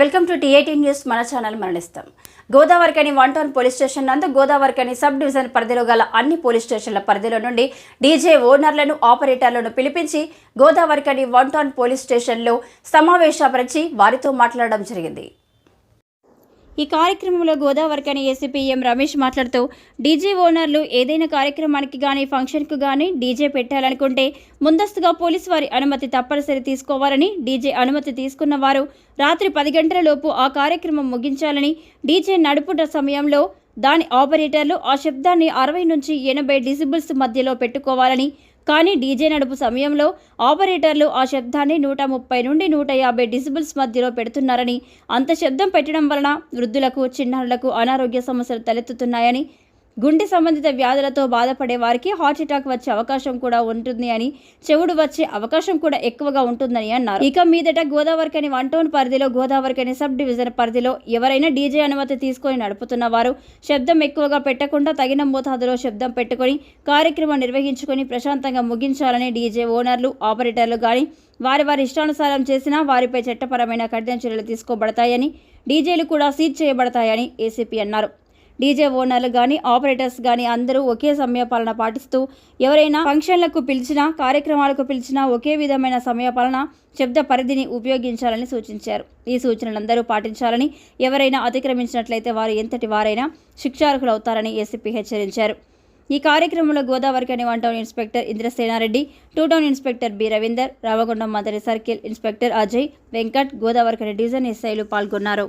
Welcome to TIT news మన channel మరణిస్తాం. Godavarikhani one town police station నందు Godavarikhani sub division పరిధిలో గల అన్ని పోలీస్ స్టేషన్ల పరిధిలో నుండి డీజే ఓనర్లను ఆపరేటర్లను పిలిపించి గోదావరికని వన్ టౌన్ పోలీస్ స్టేషన్లో సమావేశపరిచి వారితో మాట్లాడడం జరిగింది. ఈ కార్యక్రమంలో గోదావరికని ఏసీపీ ఎం రమేష్ మాట్లాడుతూ డీజే ఓనర్లు ఏదైనా కార్యక్రమానికి కానీ ఫంక్షన్కు కానీ డీజే పెట్టాలనుకుంటే ముందస్తుగా పోలీసు వారి అనుమతి తప్పనిసరి తీసుకోవాలని డీజే అనుమతి తీసుకున్న వారు రాత్రి పది గంటల లోపు ఆ కార్యక్రమం ముగించాలని డీజే నడుపుట సమయంలో దాని ఆపరేటర్లు ఆ శబ్దాన్ని అరవై నుంచి ఎనభై డిసిబుల్స్ మధ్యలో పెట్టుకోవాలని కానీ డీజే నడుపు సమయంలో ఆపరేటర్లు ఆ శబ్దాన్ని నూట ముప్పై నుండి నూట యాభై డిసిబుల్స్ మధ్యలో పెడుతున్నారని అంత శబ్దం పెట్టడం వలన వృద్ధులకు చిన్నారులకు అనారోగ్య సమస్యలు తలెత్తుతున్నాయని గుండె సంబంధిత వ్యాధులతో బాధపడే వారికి హార్ట్ అటాక్ వచ్చే అవకాశం కూడా ఉంటుంది అని చెవుడు వచ్చే అవకాశం కూడా ఎక్కువగా ఉంటుందని అన్నారు. ఇక మీదట గోదావరికని వన్ టౌన్ పరిధిలో గోదావరికని సబ్ డివిజన్ పరిధిలో ఎవరైనా డీజే అనుమతి తీసుకొని నడుపుతున్న వారు శబ్దం ఎక్కువగా పెట్టకుండా తగిన మోతాదులో శబ్దం పెట్టుకొని కార్యక్రమం నిర్వహించుకొని ప్రశాంతంగా ముగించాలని డీజే ఓనర్లు ఆపరేటర్లు కానీ వారి వారి ఇష్టానుసారం చేసినా వారిపై చట్టపరమైన కఠిన చర్యలు తీసుకోబడతాయని డీజేలు కూడా సీజ్ చేయబడతాయని ఏసీపీ అన్నారు. డీజే ఓనర్లు కానీ ఆపరేటర్స్ కానీ అందరూ ఒకే సమయపాలన పాటిస్తూ ఎవరైనా ఫంక్షన్లకు పిలిచినా కార్యక్రమాలకు పిలిచినా ఒకే విధమైన సమయపాలన శబ్ద పరిధిని ఉపయోగించాలని సూచించారు. ఈ సూచనలందరూ పాటించాలని ఎవరైనా అతిక్రమించినట్లయితే వారు ఎంతటి వారైనా శిక్షార్హులవుతారని ఏసీపీ హెచ్చరించారు. ఈ కార్యక్రమంలో Godavarikhani one town inspector Indrasena Reddy two town inspector B Ravinder Ramagundam మంత్రి circle inspector Ajay Venkat Godavarikhani division ఎస్ఐలు పాల్గొన్నారు.